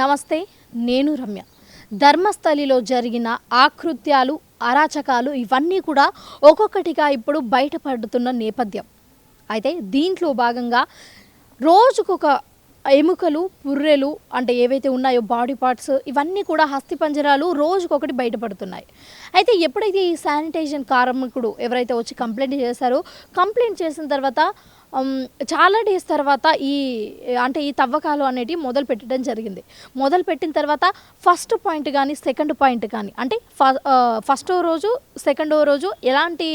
నమస్తే నేను రమ్య. ధర్మస్థలిలో జరిగిన ఆకృత్యాలు అరాచకాలు ఇవన్నీ కూడా ఒక్కొక్కటిగా ఇప్పుడు బయటపడుతున్న నేపథ్యం. అయితే దీంట్లో భాగంగా రోజుకొక ఎముకలు పుర్రెలు అంటే ఏవైతే ఉన్నాయో బాడీ పార్ట్స్ ఇవన్నీ కూడా హస్తిపంజరాలు రోజుకొకటి బయటపడుతున్నాయి. అయితే ఎప్పుడైతే ఈ శానిటైజేషన్ కార్మికుడు ఎవరైతే వచ్చి కంప్లైంట్ చేశారో కంప్లైంట్ చేసిన తర్వాత చాలా డేస్ తర్వాత ఈ అంటే ఈ తవ్వకాలు అనేటివి మొదలు పెట్టడం జరిగింది. మొదలు పెట్టిన తర్వాత ఫస్ట్ పాయింట్ కానీ సెకండ్ పాయింట్ కానీ అంటే ఫస్ట్ రోజు సెకండ్ రోజు ఎలాంటి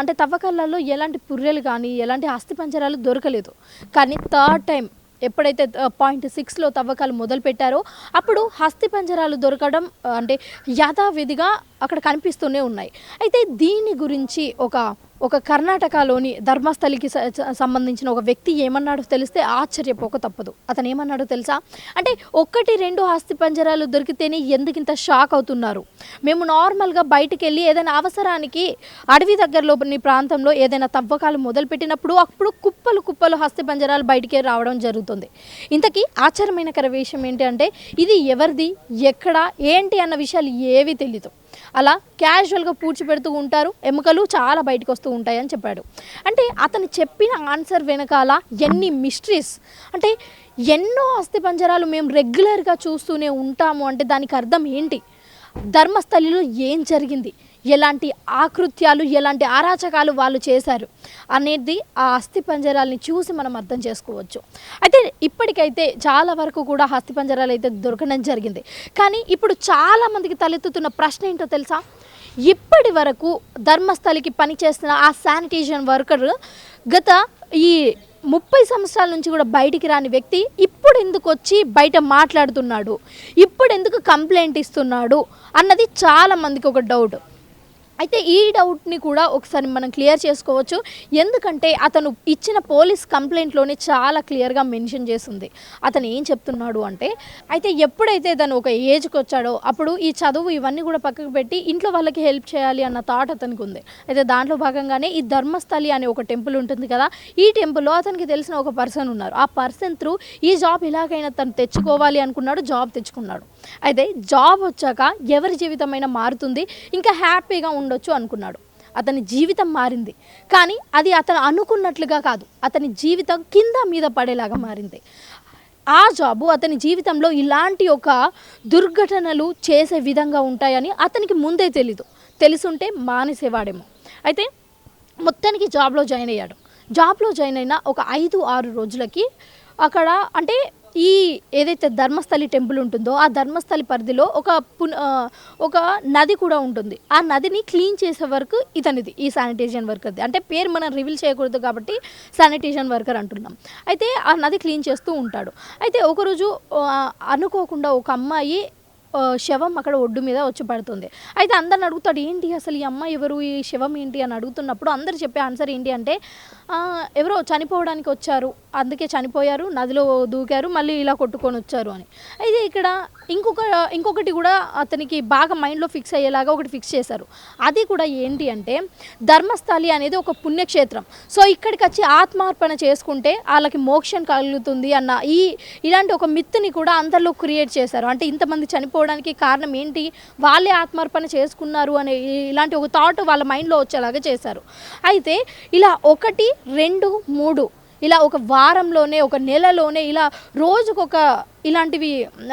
అంటే తవ్వకాలలో ఎలాంటి పుర్రెలు కానీ ఎలాంటి అస్థిపంజరాలు దొరకలేదు. కానీ థర్డ్ టైం ఎప్పుడైతే పాయింట్ సిక్స్లో తవ్వకాలు మొదలు పెట్టారో అప్పుడు హస్తి పంజరాలు దొరకడం అంటే యథావిధిగా అక్కడ కనిపిస్తూనే ఉన్నాయి. అయితే దీని గురించి ఒక ఒక కర్ణాటకలోని ధర్మస్థలికి స- సంబంధించిన ఒక వ్యక్తి ఏమన్నాడో తెలిస్తే ఆశ్చర్యపోక తప్పదు. అతను ఏమన్నాడో తెలుసా? అంటే ఒక్కటి రెండు ఆస్తి పంజరాలు దొరికితేనే ఎందుకింత షాక్ అవుతున్నారు? మేము నార్మల్గా బయటికి వెళ్ళి ఏదైనా అవసరానికి అడవి దగ్గరలో ప్రాంతంలో ఏదైనా తవ్వకాలు మొదలుపెట్టినప్పుడు అప్పుడు కుప్పలు కుప్పలు హస్తి పంజరాలు బయటికి రావడం జరుగుతుంది. ఇంతకీ ఆశ్చర్యమైనకర విషయం ఏంటి అంటే ఇది ఎవరిది? ఎక్కడ? ఏంటి? అన్న విషయాలు ఏవి తెలియదు అలా క్యాజువల్గా పూడ్చిపెడుతూ ఉంటారు. ఎముకలు చాలా బయటకు వస్తూ ఉంటాయని చెప్పాడు. అంటే అతను చెప్పిన ఆన్సర్ వెనకాల ఎన్ని మిస్టరీస్ అంటే ఎన్నో అస్థిపంజరాలు మేము రెగ్యులర్గా చూస్తూనే ఉంటాము అంటే దానికి అర్థం ఏంటి? ధర్మస్థలిలో ఏం జరిగింది? ఎలాంటి ఆకృత్యాలు ఎలాంటి అరాచకాలు వాళ్ళు చేశారు అనేది ఆ అస్థి పంజరాలని చూసి మనం అర్థం చేసుకోవచ్చు. అయితే ఇప్పటికైతే చాలా వరకు కూడా అస్థి పంజరాలు అయితే దొరకడం జరిగింది. కానీ ఇప్పుడు చాలామందికి తలెత్తుతున్న ప్రశ్న ఏంటో తెలుసా? ఇప్పటి వరకు ధర్మస్థలికి పనిచేస్తున్న ఆ శానిటేషన్ వర్కర్ గత ఈ ముప్పై సంవత్సరాల నుంచి కూడా బయటికి రాని వ్యక్తి ఇప్పుడు ఎందుకు వచ్చి బయట మాట్లాడుతున్నాడు? ఇప్పుడు ఎందుకు కంప్లైంట్ ఇస్తున్నాడు? అన్నది చాలామందికి ఒక డౌట్. అయితే ఈ డౌట్ని కూడా ఒకసారి మనం క్లియర్ చేసుకోవచ్చు. ఎందుకంటే అతను ఇచ్చిన పోలీస్ కంప్లైంట్లోనే చాలా క్లియర్గా మెన్షన్ చేసింది. అతను ఏం చెప్తున్నాడు అంటే అయితే ఎప్పుడైతే తను ఒక ఏజ్కి వచ్చాడో అప్పుడు ఈ చదువు ఇవన్నీ కూడా పక్కకు పెట్టి ఇంట్లో వాళ్ళకి హెల్ప్ చేయాలి అన్న థాట్ అతనికి ఉంది. అయితే దాంట్లో భాగంగానే ఈ ధర్మస్థలి అనే ఒక టెంపుల్ ఉంటుంది కదా ఈ టెంపుల్లో అతనికి తెలిసిన ఒక పర్సన్ ఉన్నారు. ఆ పర్సన్ త్రూ ఈ జాబ్ ఇలాగైనా తను తెచ్చుకోవాలి అనుకున్నాడు జాబ్ తెచ్చుకున్నాడు. అయితే జాబ్ వచ్చాక ఎవరి జీవితమైనా మారుతుంది ఇంకా హ్యాపీగా ఉండొచ్చు అనుకున్నాడు. అతని జీవితం మారింది. కానీ అది అతను అనుకున్నట్లుగా కాదు. అతని జీవితం కింద మీద పడేలాగా మారింది. ఆ జాబు అతని జీవితంలో ఇలాంటి ఒక దుర్ఘటనలు చేసే విధంగా ఉంటాయని అతనికి ముందే తెలీదు. తెలుసుంటే మానేసేవాడేమో. అయితే మొత్తానికి జాబ్లో జాయిన్ అయ్యాడు. జాబ్లో జాయిన్ అయిన ఒక ఐదు ఆరు రోజులకి అక్కడ అంటే ఈ ఏదైతే ధర్మస్థలి టెంపుల్ ఉంటుందో ఆ ధర్మస్థలి పరిధిలో ఒక ఒక నది కూడా ఉంటుంది. ఆ నదిని క్లీన్ చేసే వరకు ఇతనిది ఈ శానిటేషన్ వర్కర్ది. అంటే పేరు మనం రివీల్ చేయకూడదు కాబట్టి శానిటేషన్ వర్కర్ అంటున్నాం. అయితే ఆ నది క్లీన్ చేస్తూ ఉంటాడు. అయితే ఒకరోజు అనుకోకుండా ఒక అమ్మాయి శవం అక్కడ ఒడ్డు మీద వచ్చి పడుతుంది. అయితే అందరిని అడుగుతాడు ఏంటి అసలు ఈ అమ్మాయి ఎవరు? ఈ శవం ఏంటి? అని అడుగుతున్నప్పుడు అందరు చెప్పే ఆన్సర్ ఏంటి అంటే ఎవరో చనిపోవడానికి వచ్చారు. అందుకే చనిపోయారు నదిలో దూకారు మళ్ళీ ఇలా కొట్టుకొని వచ్చారు అని. అయితే ఇక్కడ ఇంకొక ఇంకొకటి కూడా అతనికి బాగా మైండ్లో ఫిక్స్ అయ్యేలాగా ఒకటి ఫిక్స్ చేశారు. అది కూడా ఏంటి అంటే ధర్మస్థలి అనేది ఒక పుణ్యక్షేత్రం. సో ఇక్కడికి వచ్చి ఆత్మార్పణ చేసుకుంటే వాళ్ళకి మోక్షం కలుగుతుంది అన్న ఈ ఇలాంటి ఒక మిత్తుని కూడా అందరిలో క్రియేట్ చేశారు. అంటే ఇంతమంది చనిపో చనిపోవడానికి కారణం ఏంటి? వాళ్ళే ఆత్మార్పణ చేసుకున్నారు అనే ఇలాంటి ఒక థాట్ వాళ్ళ మైండ్లో వచ్చేలాగా చేశారు. అయితే ఇలా ఒకటి రెండు మూడు ఇలా ఒక వారంలోనే ఒక నెలలోనే ఇలా రోజుకొక ఇలాంటివి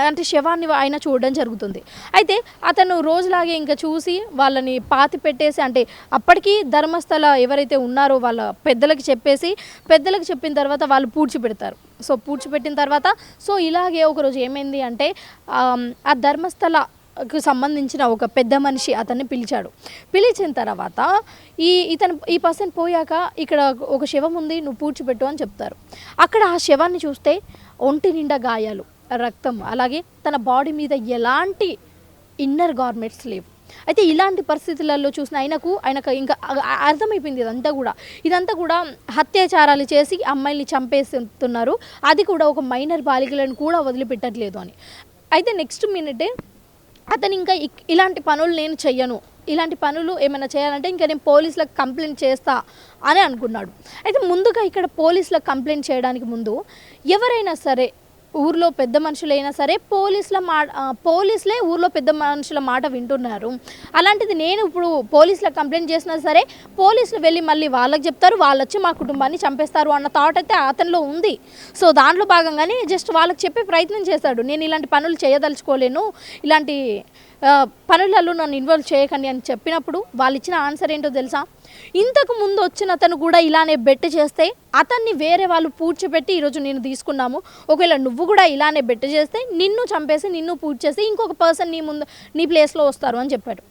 అంటే శవాన్ని ఆయన చూడడం జరుగుతుంది. అయితే అతను రోజులాగే ఇంకా చూసి వాళ్ళని పాతి పెట్టేసి అంటే అప్పటికీ ధర్మస్థల ఎవరైతే ఉన్నారో వాళ్ళ పెద్దలకి చెప్పేసి పెద్దలకు చెప్పిన తర్వాత వాళ్ళు పూడ్చిపెడతారు సో పూడ్చిపెట్టిన తర్వాత సో ఇలాగే ఒకరోజు ఏమైంది అంటే ఆ ధర్మస్థల కు సంబంధించిన ఒక పెద్ద మనిషి అతన్ని పిలిచాడు. పిలిచిన తర్వాత ఈ ఇతను ఈ పర్సన్ పోయాక ఇక్కడ ఒక శవం ఉంది నువ్వు పూడ్చిపెట్టు అని చెప్తారు. అక్కడ ఆ శవాన్ని చూస్తే ఒంటి నిండా గాయాలు రక్తం అలాగే తన బాడీ మీద ఎలాంటి ఇన్నర్ గార్మెంట్స్ లేవు. అయితే ఇలాంటి పరిస్థితులలో చూసిన ఆయనకు ఆయనకు ఇంకా అర్థమైపోయింది ఇదంతా కూడా. ఇదంతా కూడా అత్యాచారాలు చేసి అమ్మాయిల్ని చంపేస్తున్నారు. అది కూడా ఒక మైనర్ బాలికలను కూడా వదిలిపెట్టట్లేదు అని. అయితే నెక్స్ట్ మినిటే అతను ఇంకా ఇక్- ఇలాంటి పనులు నేను చెయ్యను. ఇలాంటి పనులు ఏమైనా చేయాలంటే ఇంకా నేను పోలీసులకు కంప్లైంట్ చేస్తా అని అనుకున్నాడు. అయితే ముందుగా ఇక్కడ పోలీసులకు కంప్లైంట్ చేయడానికి ముందు ఎవరైనా సరే ఊర్లో పెద్ద మనుషులైనా సరే పోలీసుల మా పోలీసులే ఊర్లో పెద్ద మనుషుల మాట వింటున్నారు. అలాంటిది నేను ఇప్పుడు పోలీసులకు కంప్లైంట్ చేసినా సరే పోలీసులు వెళ్ళి మళ్ళీ వాళ్ళకి చెప్తారు వాళ్ళు వచ్చి మా కుటుంబాన్ని చంపేస్తారు అన్న థాట్ అయితే అతనిలో ఉంది. సో దాంట్లో భాగంగానే జస్ట్ వాళ్ళకి చెప్పే ప్రయత్నం చేశాడు. నేను ఇలాంటి పనులు చేయదలుచుకోలేను ఇలాంటి పనులలో నన్ను ఇన్వాల్వ్ చేయకండి అని చెప్పినప్పుడు వాళ్ళు ఇచ్చిన ఆన్సర్ ఏంటో తెలుసా? ఇంతకు ముందు వచ్చిన అతను కూడా ఇలానే బెట్ చేస్తే అతన్ని వేరే వాళ్ళు పూడ్చిపెట్టి ఈరోజు నేను తీసుకున్నాము. ఒకవేళ నువ్వు కూడా ఇలానే బెట్ చేస్తే నిన్ను చంపేసి నిన్ను పూడ్చేసి ఇంకొక పర్సన్ నీ ముందు నీ ప్లేస్లో వస్తారు అని చెప్పాడు.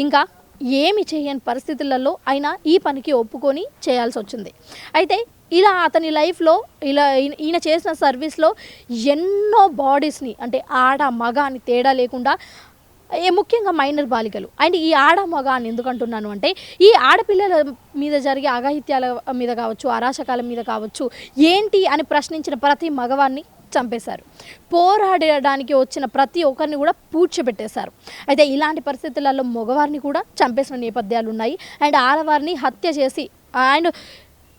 ఇంకా ఏమి చేయని పరిస్థితులలో అయినా ఈ పనికి ఒప్పుకొని చేయాల్సి వచ్చింది. అయితే ఇలా అతని లైఫ్లో ఇలా ఈయన- ఈయన చేసిన సర్వీస్లో ఎన్నో బాడీస్ని అంటే ఆడ మగ అని తేడా లేకుండా ముఖ్యంగా మైనర్ బాలికలు. అండ్ ఈ ఆడ మగ అని ఎందుకంటున్నాను అంటే ఈ ఆడపిల్లల మీద జరిగే అఘాయిత్యాల మీద కావచ్చు అరాచకాల మీద కావచ్చు ఏంటి అని ప్రశ్నించిన ప్రతి మగవాన్ని చంపేశారు. పోరాడడానికి వచ్చిన ప్రతి ఒక్కరిని కూడా పూడ్చిపెట్టేశారు. అయితే ఇలాంటి పరిస్థితులలో మగవారిని కూడా చంపేసిన నేపథ్యాలు ఉన్నాయి అండ్ ఆడవారిని హత్య చేసి అండ్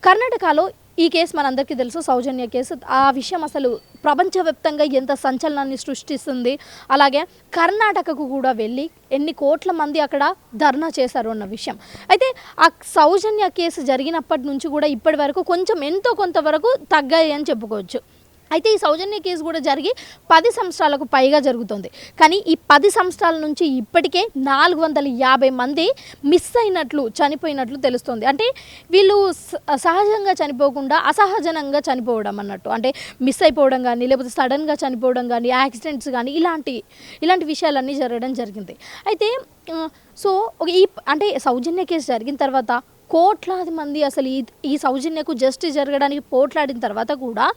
కర్ణాటకలో ఈ కేసు మనందరికీ తెలుసు సౌజన్య కేసు. ఆ విషయం అసలు ప్రపంచవ్యాప్తంగా ఎంత సంచలనాన్ని సృష్టిస్తుంది. అలాగే కర్ణాటకకు కూడా వెళ్ళి ఎన్ని కోట్ల మంది అక్కడ ధర్నా చేశారు అన్న విషయం. అయితే ఆ సౌజన్య కేసు జరిగినప్పటి నుంచి కూడా ఇప్పటి వరకు కొంచెం ఎంతో కొంతవరకు తగ్గాయి అని చెప్పుకోవచ్చు. అయితే ఈ సౌజన్య కేసు కూడా జరిగి పది సంవత్సరాలకు పైగా జరుగుతుంది. కానీ ఈ పది సంవత్సరాల నుంచి ఇప్పటికే నాలుగు వందల యాభై మంది మిస్ అయినట్లు చనిపోయినట్లు తెలుస్తుంది. అంటే వీళ్ళు స- సహజంగా చనిపోకుండా అసహజనంగా చనిపోవడం అన్నట్టు. అంటే మిస్ అయిపోవడం కానీ లేకపోతే సడన్గా చనిపోవడం కానీ యాక్సిడెంట్స్ కానీ ఇలాంటి ఇలాంటి విషయాలన్నీ జరగడం జరిగింది. అయితే సో ఈ అంటే సౌజన్య కేసు జరిగిన తర్వాత కోట్లాది మంది అసలు ఈ ఈ సౌజన్యకు జస్టిస్ జరగడానికి పోట్లాడిన తర్వాత కూడా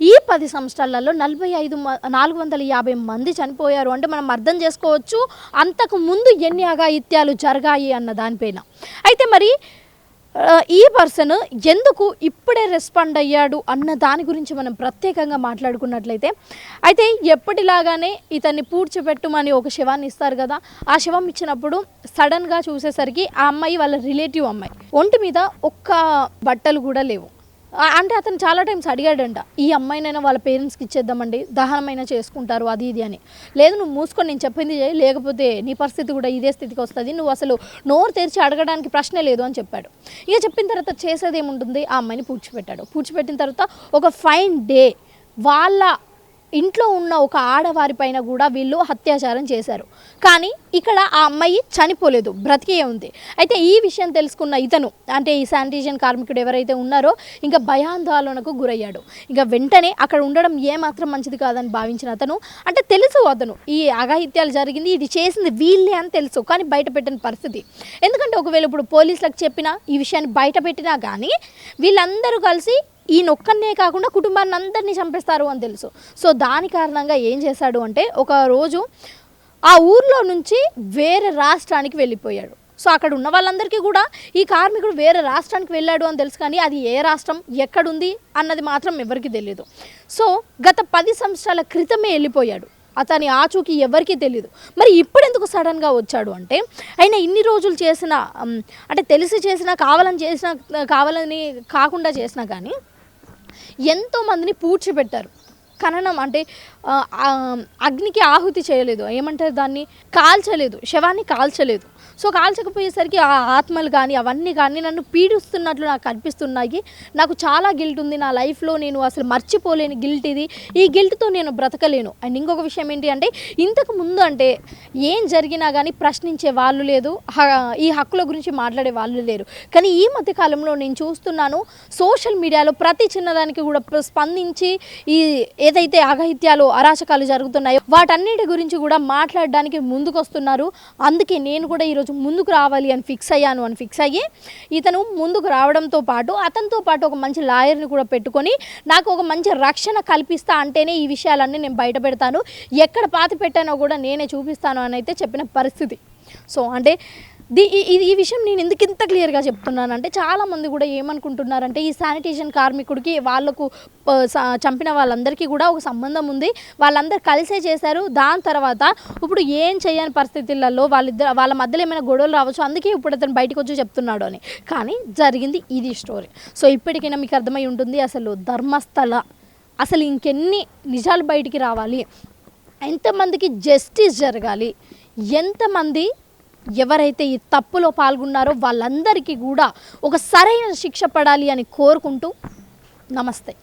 ఈ పది సంవత్సరాలలో నలభై ఐదు నాలుగు వందల యాభై మంది చనిపోయారు. అంటే మనం అర్థం చేసుకోవచ్చు అంతకు ముందు ఎన్ని అఘాయిత్యాలు జరగాయి అన్న దానిపైన అయితే మరి ఈ పర్సన్ ఎందుకు ఇప్పుడే రెస్పాండ్ అయ్యాడు అన్న దాని గురించి మనం ప్రత్యేకంగా మాట్లాడుకున్నట్లయితే అయితే ఎప్పటిలాగానే ఇతన్ని పూడ్చిపెట్టుమని ఒక శవాన్ని ఇస్తారు కదా ఆ శవం ఇచ్చినప్పుడు సడన్గా చూసేసరికి ఆ అమ్మాయి వాళ్ళ రిలేటివ్ అమ్మాయి. ఒంటి మీద ఒక్క బట్టలు కూడా లేవు. అంటే అతను చాలా టైమ్స్ అడిగాడంట ఈ అమ్మాయినైనా వాళ్ళ పేరెంట్స్కి ఇచ్చేద్దామండి దహనమైనా చేసుకుంటారు అది ఇది అని. లేదు నువ్వు మూసుకొని నేను చెప్పింది చేయి లేకపోతే నీ పరిస్థితి కూడా ఇదే స్థితికి వస్తుంది నువ్వు అసలు నోరు తెరిచి అడగడానికి ప్రశ్నే లేదు అని చెప్పాడు. ఇక చెప్పిన తర్వాత చేసేది ఏముంటుంది? ఆ అమ్మాయిని పూడ్చిపెట్టాడు. పూడ్చిపెట్టిన తర్వాత ఒక ఫైన్ డే వాళ్ళ ఇంట్లో ఉన్న ఒక ఆడవారి పైన కూడా వీళ్ళు అత్యాచారం చేశారు. కానీ ఇక్కడ ఆ అమ్మాయి చనిపోలేదు బ్రతికే ఉంది. అయితే ఈ విషయం తెలుసుకున్న ఇతను అంటే ఈ శానిటేషన్ కార్మికుడు ఎవరైతే ఉన్నారో ఇంకా భయాందోళనకు గురయ్యాడు. ఇంకా వెంటనే అక్కడ ఉండడం ఏమాత్రం మంచిది కాదని భావించిన అతను అంటే తెలుసు అతను ఈ అఘాయిత్యాలు జరిగింది ఇది చేసింది వీళ్ళే అని తెలుసు కానీ బయట పెట్టిన పరిస్థితి. ఎందుకంటే ఒకవేళ ఇప్పుడు పోలీసులకు చెప్పినా ఈ విషయాన్ని బయట పెట్టినా కానీ వీళ్ళందరూ కలిసి ఈయనొక్కనే కాకుండా కుటుంబాన్ని అందరినీ చంపేస్తారు అని తెలుసు. సో దాని కారణంగా ఏం చేశాడు అంటే ఒక రోజు ఆ ఊర్లో నుంచి వేరే రాష్ట్రానికి వెళ్ళిపోయాడు. సో అక్కడ ఉన్న వాళ్ళందరికీ కూడా ఈ కార్మికుడు వేరే రాష్ట్రానికి వెళ్ళాడు అని తెలుసు కానీ అది ఏ రాష్ట్రం ఎక్కడుంది అన్నది మాత్రం ఎవరికి తెలియదు సో గత పది సంవత్సరాల క్రితమే వెళ్ళిపోయాడు. అతని ఆచూకీ ఎవరికీ తెలియదు మరి ఇప్పుడు ఎందుకు సడన్గా వచ్చాడు అంటే ఆయన ఇన్ని రోజులు చేసిన అంటే తెలిసి చేసినా కావాలని చేసినా కావాలని కాకుండా చేసినా కానీ ఎంతో మందిని పూడ్చిపెట్టారు. ఖననం అంటే అగ్నికి ఆహుతి చేయలేదు. ఏమంటారు దాన్ని? కాల్చలేదు. శవాన్ని కాల్చలేదు. సో కాల్చకపోయేసరికి ఆ ఆత్మలు కానీ అవన్నీ కానీ నన్ను పీడిస్తున్నట్లు నాకు అనిపిస్తున్నాయి. నాకు చాలా గిల్ట్ ఉంది. నా లైఫ్లో నేను అసలు మర్చిపోలేని గిల్ట్ ఇది. ఈ గిల్ట్తో నేను బ్రతకలేను. అండ్ ఇంకొక విషయం ఏంటి అంటే ఇంతకు ముందు అంటే ఏం జరిగినా కానీ ప్రశ్నించే వాళ్ళు లేదు. హ- ఈ హక్కుల గురించి మాట్లాడే వాళ్ళు లేరు. కానీ ఈ మధ్య కాలంలో నేను చూస్తున్నాను సోషల్ మీడియాలో ప్రతి చిన్నదానికి కూడా స్పందించి ఈ ఏదైతే అఘాయిత్యాలు అరాచకాలు జరుగుతున్నాయో. వాటన్నిటి గురించి కూడా మాట్లాడడానికి ముందుకు వస్తున్నారు అందుకే నేను కూడా ఈరోజు ముందుకు రావాలి అని ఫిక్స్ అయ్యాను అని ఫిక్స్ అయ్యి ఇతను ముందుకు రావడంతో పాటు అతనితో పాటు ఒక మంచి లాయర్ని కూడా పెట్టుకొని నాకు ఒక మంచి రక్షణ కల్పిస్తా అంటేనే ఈ విషయాలన్నీ నేను బయట పెడతాను ఎక్కడ పాతి పెట్టానో కూడా నేనే చూపిస్తాను అని అయితే చెప్పిన పరిస్థితి. సో అంటే దీ ఈ- ఈ- విషయం నేను ఎందుకు ఇంత క్లియర్గా చెప్తున్నానంటే చాలామంది కూడా ఏమనుకుంటున్నారంటే ఈ శానిటేషన్ కార్మికుడికి వాళ్ళకు చంపిన వాళ్ళందరికీ కూడా ఒక సంబంధం ఉంది. వాళ్ళందరూ కలిసే చేశారు. దాని తర్వాత ఇప్పుడు ఏం చేయని పరిస్థితులలో వాళ్ళిద్దరు వాళ్ళ మధ్యలో ఏమైనా గొడవలు రావచ్చు అందుకే ఇప్పుడు అతను బయటకు వచ్చి చెప్తున్నాడు అని. కానీ జరిగింది ఇది స్టోరీ. సో ఇప్పటికైనా మీకు అర్థమై ఉంటుంది అసలు ధర్మస్థల అసలు ఇంకెన్ని నిజాలు బయటికి రావాలి? ఎంతమందికి జస్టిస్ జరగాలి? ఎంతమంది ఎవరైతే ఈ తప్పులో పాల్గొన్నారో వాళ్ళందరికీ కూడా ఒక సరైన శిక్ష పడాలి అని కోరుకుంటూ నమస్తే.